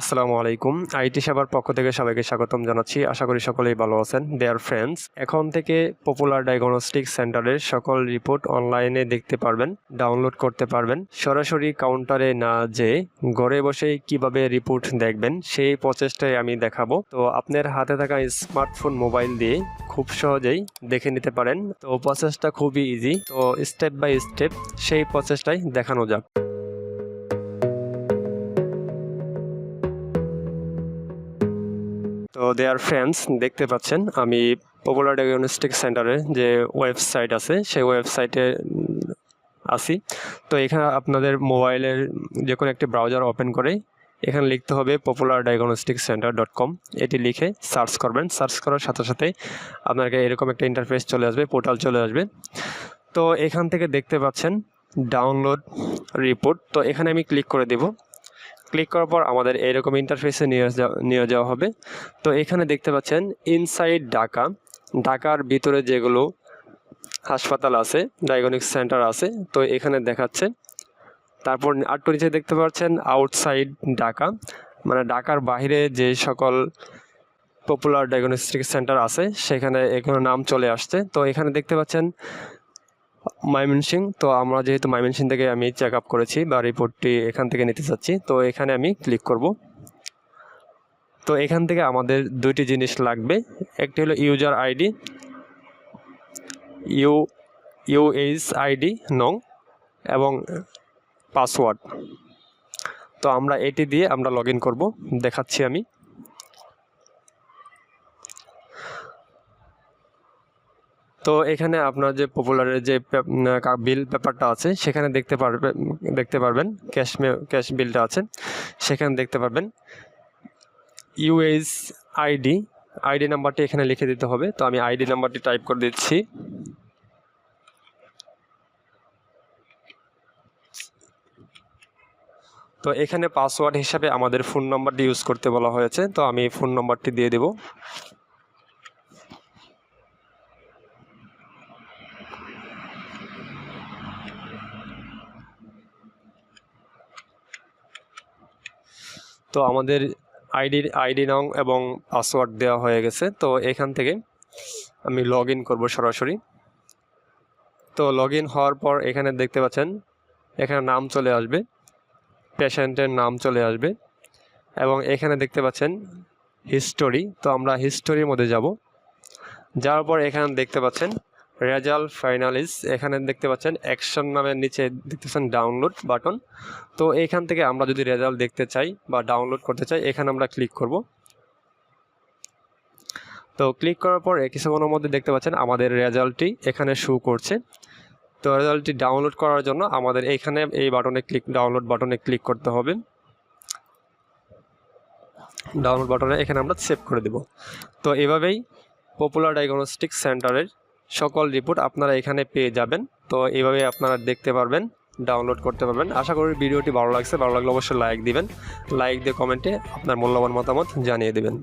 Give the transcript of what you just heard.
আসসালামু আলাইকুম। আইটি সেবার পক্ষ থেকে সবাইকে স্বাগতম জানাচ্ছি। আশা করি সকলেই ভালো আছেন। দেয়ার ফ্রেন্ডস এখন থেকে পপুলার ডায়াগনস্টিক সেন্টারের সকল রিপোর্ট অনলাইনে দেখতে পারবেন ডাউনলোড করতে পারবেন। সরাসরি কাউন্টারে না যে ঘরে বসেই কীভাবে রিপোর্ট দেখবেন, সেই প্রচেষ্টাই আমি দেখাবো। তো আপনার হাতে থাকা স্মার্টফোন মোবাইল দিয়ে খুব সহজেই দেখে নিতে পারেন। তো প্রসেসটা খুবই ইজি তো স্টেপ বাই স্টেপ সেই প্রসেসটাই দেখানো যাক। দেয়ার ফ্রেন্ডস দেখতে পাচ্ছেন। আমি পপুলার ডায়াগনস্টিক সেন্টারের যে ওয়েবসাইট আছে, সেই ওয়েবসাইটে আছি। তো এখানে আপনাদের মোবাইলের যে কোনো একটি ব্রাউজার ওপেন করে এখানে লিখতে হবে popular diagnostic centre dot com এটি লিখে সার্চ করবেন। সার্চ করার সাথে সাথে আপনাকে এরকম একটা ইন্টারফেস চলে আসবে পোর্টাল চলে আসবে। তো এখান থেকে দেখতে পাচ্ছেন ডাউনলোড রিপোর্ট তো এখানে আমি ক্লিক করে দেব। ক্লিক করার পর আমাদের এরকম ইন্টারফেসে নিয়ে যাওয়া নিয়ে যাওয়া হবে। তো এখানে দেখতে পাচ্ছেন ইনসাইড ঢাকা, ঢাকার ভিতরে যেগুলো হাসপাতাল আছে ডায়াগনিক সেন্টার আছে, তো এখানে দেখাচ্ছে। তারপর আটটু নিচে দেখতে পাচ্ছেন আউটসাইড ঢাকা মানে ঢাকার বাইরে যে সকল পপুলার ডায়াগনস্টিক সেন্টার আছে, সেখানে এখানে নাম চলে আসছে। তো এখানে দেখতে পাচ্ছেন ময়মনসিং। তো আমরা যেহেতু ময়মনসিং থেকে আমি চেক আপ করেছি বা রিপোর্টটি এখান থেকে নিতে চাচ্ছি, তো এখানে আমি ক্লিক করব। তো এখান থেকে আমাদের দুইটি জিনিস লাগবে। একটি হলো user ID U UH ID নং, এবং পাসওয়ার্ড তো আমরা এটি দিয়ে আমরা লগ ইন করব, দেখাচ্ছি আমি। তো এখানে আপনার যে পপুলারের যে বিল পেপারটা আছে, সেখানে দেখতে পারবে, দেখতে পারবেন ক্যাশ ক্যাশ বিলটা আছে, সেখানে দেখতে পারবেন ইউএস আইডি আইডি নাম্বারটি এখানে লিখে দিতে হবে, তো আমি আইডি নাম্বারটি টাইপ করে দিচ্ছি। তো এখানে পাসওয়ার্ড হিসাবে আমাদের ফোন নাম্বারটি ইউজ করতে বলা হয়েছে, তো আমি ফোন নাম্বারটি দিয়ে দেব। তো আমাদের আইডি আইডি নং এবং পাসওয়ার্ড দেওয়া হয়ে গেছে। তো এখান থেকে আমি লগ ইন করব সরাসরি। তো লগ ইন হওয়ার পর এখানে দেখতে পাচ্ছেন, এখানে নাম চলে আসবে, পেশেন্টের নাম চলে আসবে এবং এখানে দেখতে পাচ্ছেন হিস্টোরি। তো আমরা হিস্টোরির মধ্যে যাব। যাওয়ার পর এখানে দেখতে পাচ্ছেন রেজাল্ট ফাইনালিস এখানে দেখতে পাচ্ছেন অ্যাকশন নামের নিচে দেখতেছেন ডাউনলোড বাটন তো এখান থেকে আমরা যদি রেজাল্ট দেখতে চাই বা ডাউনলোড করতে চাই, এখানে আমরা ক্লিক করব। তো ক্লিক করার পর কিছুক্ষণের মধ্যে দেখতে পাচ্ছেন আমাদের রেজাল্টটি এখানে শো করছে। তো রেজাল্টটি ডাউনলোড করার জন্য আমাদের এইখানে এই বাটনে ক্লিক ডাউনলোড বাটনে ক্লিক করতে হবে। ডাউনলোড বাটনে এখানে আমরা সেভ করে দেব। তো এভাবেই পপুলার ডায়াগনস্টিক সেন্টারের সকল রিপোর্ট আপনারা এখানে পেয়ে যাবেন। তো এইভাবে আপনারা দেখতে পারবেন, ডাউনলোড করতে পারবেন। আশা করি ভিডিওটি ভালো লাগছে, ভালো লাগলে অবশ্যই লাইক দিবেন। লাইক দিয়ে কমেন্টে আপনার মূল্যবান মতামত জানিয়ে দেবেন।